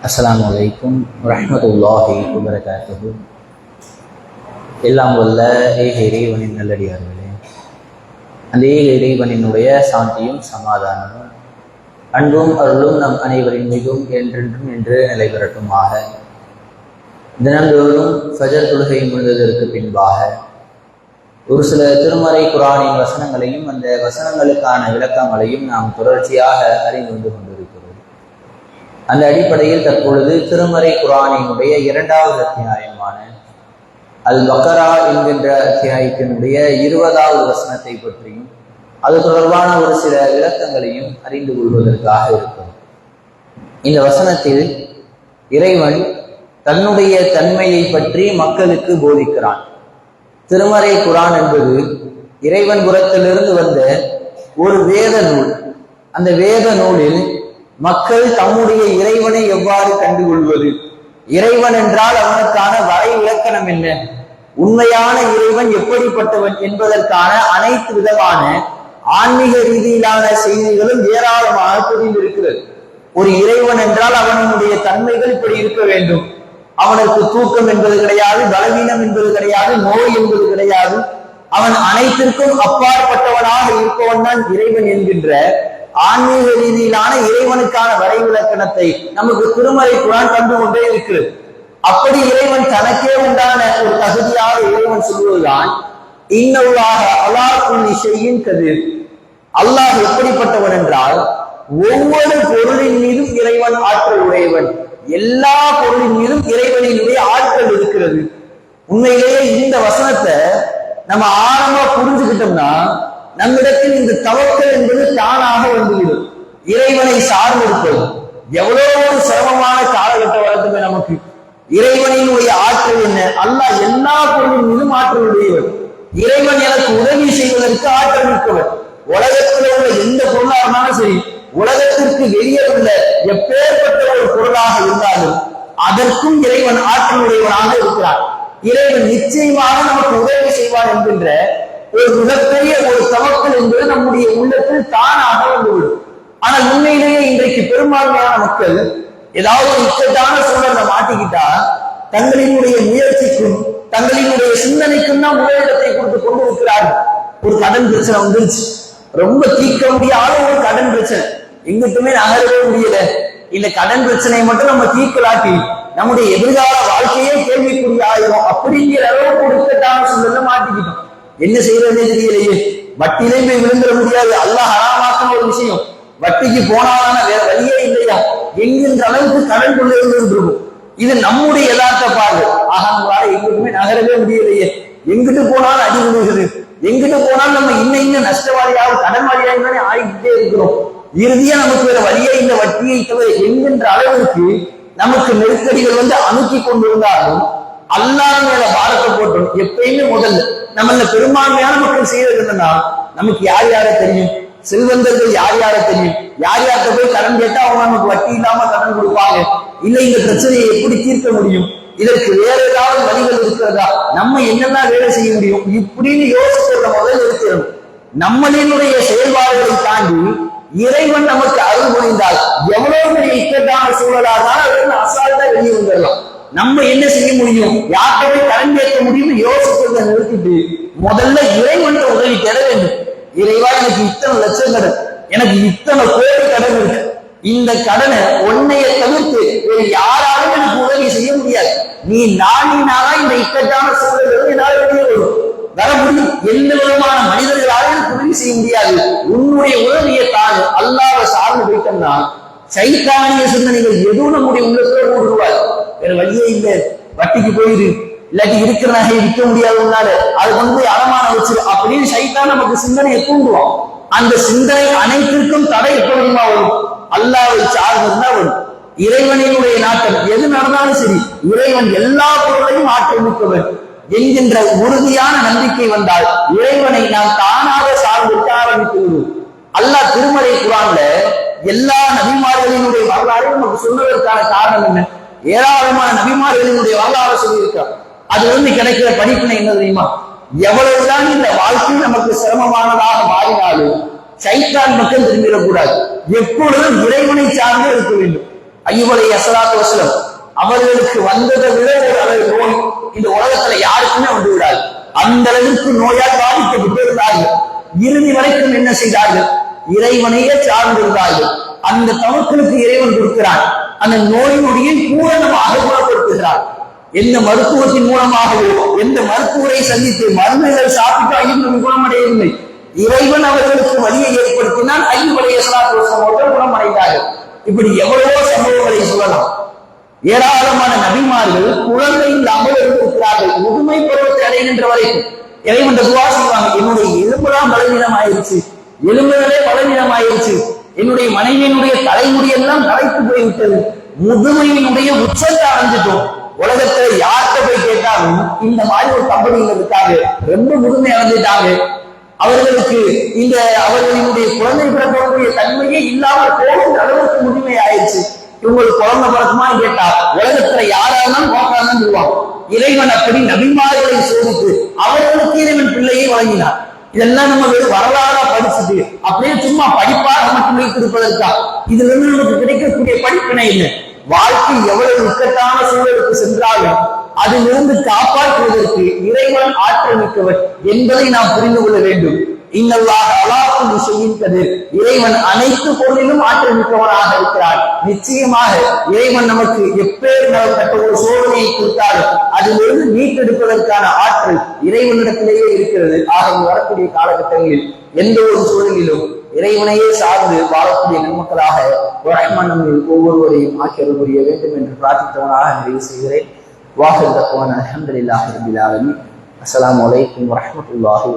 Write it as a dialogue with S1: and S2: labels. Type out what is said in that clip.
S1: அஸ்லாம் வலைக்கும் ரஹமத்துல்லாஹி உபரகாத்தது எல்லாம் வல்ல ஏக இறைவனின் நல்லடியார்களே அந்த ஏக இறைவனினுடைய சாந்தியும் சமாதானமும் அன்பும் அருளும் நம் அனைவரின் மிகவும் என்றென்றும் என்று நிலை பெறட்டுமாக தினந்தோறும் ஃபஜர் தொழுகை முடிந்ததற்கு பின்பாக ஒரு சில திருமறை குரானின் வசனங்களையும் அந்த வசனங்களுக்கான விளக்கங்களையும் நாம் தொடர்ச்சியாக அறிந்து வந்து அந்த அடிப்படையில் தற்பொழுது திருமறை குரானினுடைய இரண்டாவது அத்தியாயமான அல் பக்கரா என்கின்ற அத்தியாயத்தினுடைய இருபதாவது வசனத்தை பற்றியும் அது தொடர்பான ஒரு சில விளக்கங்களையும் அறிந்து கொள்வதற்காக இருக்கும் இந்த வசனத்தில் இறைவன் தன்னுடைய தன்மையை பற்றி மக்களுக்கு போதிக்கிறான். திருமறை குரான் என்பது இறைவன் புறத்திலிருந்து வந்த ஒரு வேத நூல். அந்த வேத நூலில் மக்கள் தம்முடைய இறைவனை எவ்வாறு கண்டுகொள்வது? இறைவன் என்றால் அவனுக்கான வரை இலக்கணம் என்ன? உண்மையான இறைவன் எப்படிப்பட்டவன் என்பதற்கான அனைத்து விதமான ஆன்மீக ரீதியிலான செய்திகளும் ஏராளமாக புரிந்திருக்கிறது ஒரு இறைவன் என்றால் அவனுடைய தன்மைகள் இப்படி இருக்க வேண்டும். அவனுக்கு தூக்கம் என்பது கிடையாது பலவீனம் என்பது கிடையாது நோய் என்பது கிடையாது. அவன் அனைத்திற்கும் அப்பாற்பட்டவனாக இருப்பவன் தான் இறைவன் என்கின்ற ஆன்மீக ரீதியிலான இறைவனுக்கான வரைவிலக்கணத்தை நமக்கு திருமலை குரான் தந்து கொண்டே இருக்கிறது அப்படி இறைவன் தனக்கே உண்டான ஒரு தகுதியாக இறைவன் சொல்வதுதான் இன்னுள்ளாக அல்லாஹ் செய்யும் கதிர். அல்லாஹ் எப்படிப்பட்டவன் என்றால் ஒவ்வொரு பொருளின் மீதும் இறைவன் ஆற்றல் உடையவன். எல்லா பொருளின் மீதும் இறைவனினுடைய ஆற்றல் இருக்கிறது. உண்மையிலேயே இந்த வசனத்தை நம்ம ஆழமா புரிஞ்சுக்கிட்டோம்னா நம்மிடத்தில் இந்த தவக்கல் என்பது தானாக வந்துவிடும். இறைவனை சார்ந்திருப்பது எவ்வளவு ஒரு சிரமமான காலகட்டம் வளர்த்துமே நமக்கு. இறைவனினுடைய ஆற்றல் என்ன? அல்லாஹ் எல்லா பொருளின் மீதும் ஆற்றல் உடையவர். இறைவன் எனக்கு உதவி செய்வதற்கு ஆற்றல் மிக்கவர். உலகத்தில் உள்ள எந்த பொருளாக இருந்தாலும் சரி உலகத்திற்கு வெளியே உள்ள எப்பேற்பட்ட ஒரு பொருளாக இருந்தாலும் அதற்கும் இறைவன் ஆற்றல் உடையவனாக இருக்கிறார் இறைவன் நிச்சயமாக நமக்கு உதவி செய்வான் என்கின்ற ஒரு மிகப்பெரிய ஒரு தவக்கல் என்பது நம்முடைய உள்ளத்தில் தானாக வந்துவிடும். ஆனால் உண்மையிலேயே இன்றைக்கு பெரும்பான்மையான மக்கள் ஏதாவது ஒரு இக்கட்டான சூழலை மாட்டிக்கிட்டா தங்களினுடைய முயற்சிக்கும் தங்களினுடைய சிந்தனைக்கும் தான் முதலிடத்தை கொடுத்து கொண்டு இருக்கிறார்கள். ஒரு கடன் பிரச்சனை வந்துருச்சு. ரொம்ப தீர்க்க முடியாத ஒரு கடன் பிரச்சனை. எங்கிட்டுமே நகரவே முடியல. இந்த கடன் பிரச்சனையை மட்டும் நம்ம தீர்க்கலாட்டி நம்முடைய எதிர்கால வாழ்க்கையே கேள்விக்குரிய ஆயிரும். அப்படிங்கிற அளவுக்கு ஒரு இக்கட்டான சூழல்ல மாட்டிக்கிட்டோம். என்ன செய்யறதே தெரியலையே. வட்டியிலே போய் விழுந்துட முடியாது. அல்லாஹ் ஹராமாக்கின ஒரு விஷயம். வட்டிக்கு போனாலான வேற வழியே இல்லையா? என்கின்ற அளவுக்கு கடன் கொண்டு இருந்திருக்கும் இது நம்முடைய யதார்த்த பார்வை. ஆக நம்மளால நகரவே முடியலையே. எங்கிட்டு போனாலும் அடி விழுகுது. எங்கிட்டு போனாலும் நம்ம இன்னும் இன்னும் நஷ்டவாளியாக கடன்வாளியாக தானே ஆகிக்கிட்டே இருக்கிறோம். இறுதியா நமக்கு வேற வழியே இந்த வட்டியை தவிர என்கின்ற அளவிற்கு நமக்கு நெருக்கடிகள் வந்து அணுக்கி கொண்டிருந்தாலும் அல்லாஹ் மேல பாரத்தை போட்டோம். எப்பயுமே முதல்ல நம்மள பெரும்பான்மையான மக்கள் செய்யறது என்னன்னா நமக்கு யார் யார தெரியும்? செல்வந்தர்கள் யார் யார தெரியும்? யார் யார்கிட்ட போய் கடன் கேட்டா அவங்க நமக்கு வட்டி இல்லாம கடன் கொடுப்பாங்க. இல்ல இந்த பிரச்சனையை எப்படி தீர்க்க முடியும்? இதற்கு வேற ஏதாவது வழிகள் இருக்கிறதா? நம்ம என்னெல்லாம் வேலை செய்ய முடியும்? இப்படின்னு யோசிக்கிறத முதல்ல இருக்கிறோம் நம்மளினுடைய செயல்பாடுகளை தாண்டி இறைவன் நமக்கு அருள் புரிந்தால் எவ்வளவு பெரிய இக்கட்டான சூழலாக இருந்தாலும் அசால்ட்டா வெளியே வந்துடலாம். நம்ம என்ன செய்ய முடியும்? யார்கிட்ட போய் கடன் கேட்க முடியும்னு யோசிக்கிறத நிறுத்திட்டு முதல்ல இறைவன் உதவி தேட வேண்டும். இறைவா எனக்கு இத்தனை லட்சம் கடன். எனக்கு இத்தனை கோடி கடன் இருக்கு. இந்த கடனை உன்னைய தவிர்த்து வேறு யாராலும் எனக்கு உதவி செய்ய முடியாது. நீ நாடினாதான் இந்த இக்கட்டான சூழல் என்னால் வெளியே வரும். வர முடியும். எந்த விதமான மனிதர்களாலும் எனக்கு உதவி செய்ய முடியாது. உன்னுடைய உதவியை தான் அல்லாத சார்ந்து போயிட்டோம்னா சைத்தானிய சிந்தனைகள் எதுவும் நம்முடைய உள்ளத்துல ஊடுருவார் வேற வழியே இல்லை. வட்டிக்கு போயிரு. இல்லாட்டி இருக்கிற நகையை விற்க முடியாது உன்னால. அது கொண்டு போய் அடமான வச்சிரு. அப்படின்னு சைத்தான் நமக்கு சிந்தனையை தூண்டுவோம் அந்த சிந்தனை அனைத்திற்கும் தடை எப்ப வரும்? அல்லாவை சார்ந்ததுன்னா வரும். இறைவனினுடைய நாட்டம் எது நடந்தாலும் சரி இறைவன் எல்லா பொருளையும் ஆற்றல் என்கின்ற உறுதியான நம்பிக்கை வந்தால் இறைவனை நாம் தானாக சார்ந்திருக்க ஆரம்பித்து விடுவோம் அல்லாஹ் திருமலை குரான்ல எல்லா நபிமார்களினுடைய வரலாறு நமக்கு சொல்வதற்கான காரணம் என்ன? ஏராளமான நபிமார்களினுடைய வரலாறு சொல்லியிருக்கார் அது வந்து கிடைக்கிற படிப்பினை என்ன தெரியுமா? எவ்வளவுதான் இந்த வாழ்க்கை நமக்கு சிரமமானதாக மாறினாலும் சைத்தான் மக்கள் திரும்பிடக்கூடாது எப்பொழுதும் இறைவனை சார்ந்து இருக்க வேண்டும்.
S2: ஐயுவலை அசலாத்து வசலம் அவர்களுக்கு வந்ததை விட ஒரு அளவு நோய் இந்த உலகத்துல யாருக்குமே வந்து விடாது அந்த அளவுக்கு நோயால் பாதிக்கப்பட்டு இருந்தார்கள் இறுதி வரைக்கும் என்ன செய்தார்கள்? இறைவனையே சார்ந்திருந்தார்கள். அந்த தமக்களுக்கு இறைவன் கொடுக்கிறான். அந்த நோயினுடைய பூரணமாக குணப்படுத்துகிறார் எந்த மருத்துவத்தின் மூலமாகவோ எந்த மருத்துவரை சந்தித்து மருந்துகள் சாப்பிட்டு குணமடையவில்லை. இறைவன் அவர்களுக்கு வழியை ஏற்படுத்தினால் ஐந்து அவர்கள் குணமடைந்தார்கள். இப்படி எவ்வளவோ சம்பவங்களை சொல்லலாம். ஏராளமான நபிமார்கள் குழந்தை இல்லாமல் இருந்திருக்கிறார்கள் முதுமை பருவத்தை அடைகின்ற வரைக்கும் இறைவன் துவா செய்வாங்க. என்னுடைய எலும்புலாம் பலவீனம் ஆயிருச்சு எலும்புகளே பலவீனம் ஆயிருச்சு என்னுடைய மனைவியினுடைய தலைமுடி எல்லாம் களைத்து போய்விட்டது முதுமையினுடைய உச்சத்தை அடைஞ்சிட்டோம். உலகத்துல யார்கிட்ட போய் கேட்டாலும் இந்த மாதிரி ஒரு கம்பெனிகள் இருக்காங்க ரொம்ப முதுமை அடைஞ்சிட்டாங்க அவர்களுக்கு இந்த அவர்களினுடைய குழந்தை பிறக்கக்கூடிய தன்மையே இல்லாமல் போகின்ற அளவுக்கு முதுமை ஆயிடுச்சு. இவங்களுக்கு குழந்தை பிறக்குமான்னு கேட்டா உலகத்துல யாராலும் நோக்காதான் சொல்லுவாங்க. இறைவன் அப்படி நபிமார்களை சோதித்து அவர்களுக்கு இறைவன் பிள்ளையை வழங்கினார். இதெல்லாம் நம்ம வெறும் வரலாறா படிச்சுட்டு அப்படியே சும்மா படிப்பாக மட்டும் வைத்திருப்பதற்கா? இதுல இருந்து நமக்கு கிடைக்கக்கூடிய படிப்பினை இல்லை வாழ்க்கை எவ்வளவு இக்கட்டான சூழலுக்கு சென்றாலும் அதிலிருந்து காப்பாற்றுவதற்கு இறைவன் ஆற்றல் மிக்கவர் என்பதை நாம் புரிந்து கொள்ள வேண்டும். இன்னல்லாக அலாக்கும் விஷயம் கதிர் இறைவன் அனைத்து பொருளிலும் ஆற்றல் மிக்கவனாக இருக்கிறார் நிச்சயமாக இறைவன் நமக்கு எப்பேர் நடத்தப்பட்ட ஒரு சோதனையை கொடுத்தாலும் அதிலிருந்து மீட்டெடுப்பதற்கான ஆற்றல் இறைவனிடத்திலேயே இருக்கிறது. ஆக வரக்கூடிய காலகட்டங்களில் எந்த ஒரு சூழலிலும் இறைவனையே சார்ந்து வாழக்கூடிய நன்மக்களாக ரஹ்மான் ஒவ்வொருவரையும் ஆக்கியல் புரிய வேண்டும் என்று பிரார்த்தித்தவனாக நிறைவு செய்கிறேன். வாஹில் தக்குவான் அலமதுல்லாஹி ரபில் ஆலமீன். அஸ்ஸலாமு அலைக்கும் வரஹ்மத்துல்லாஹி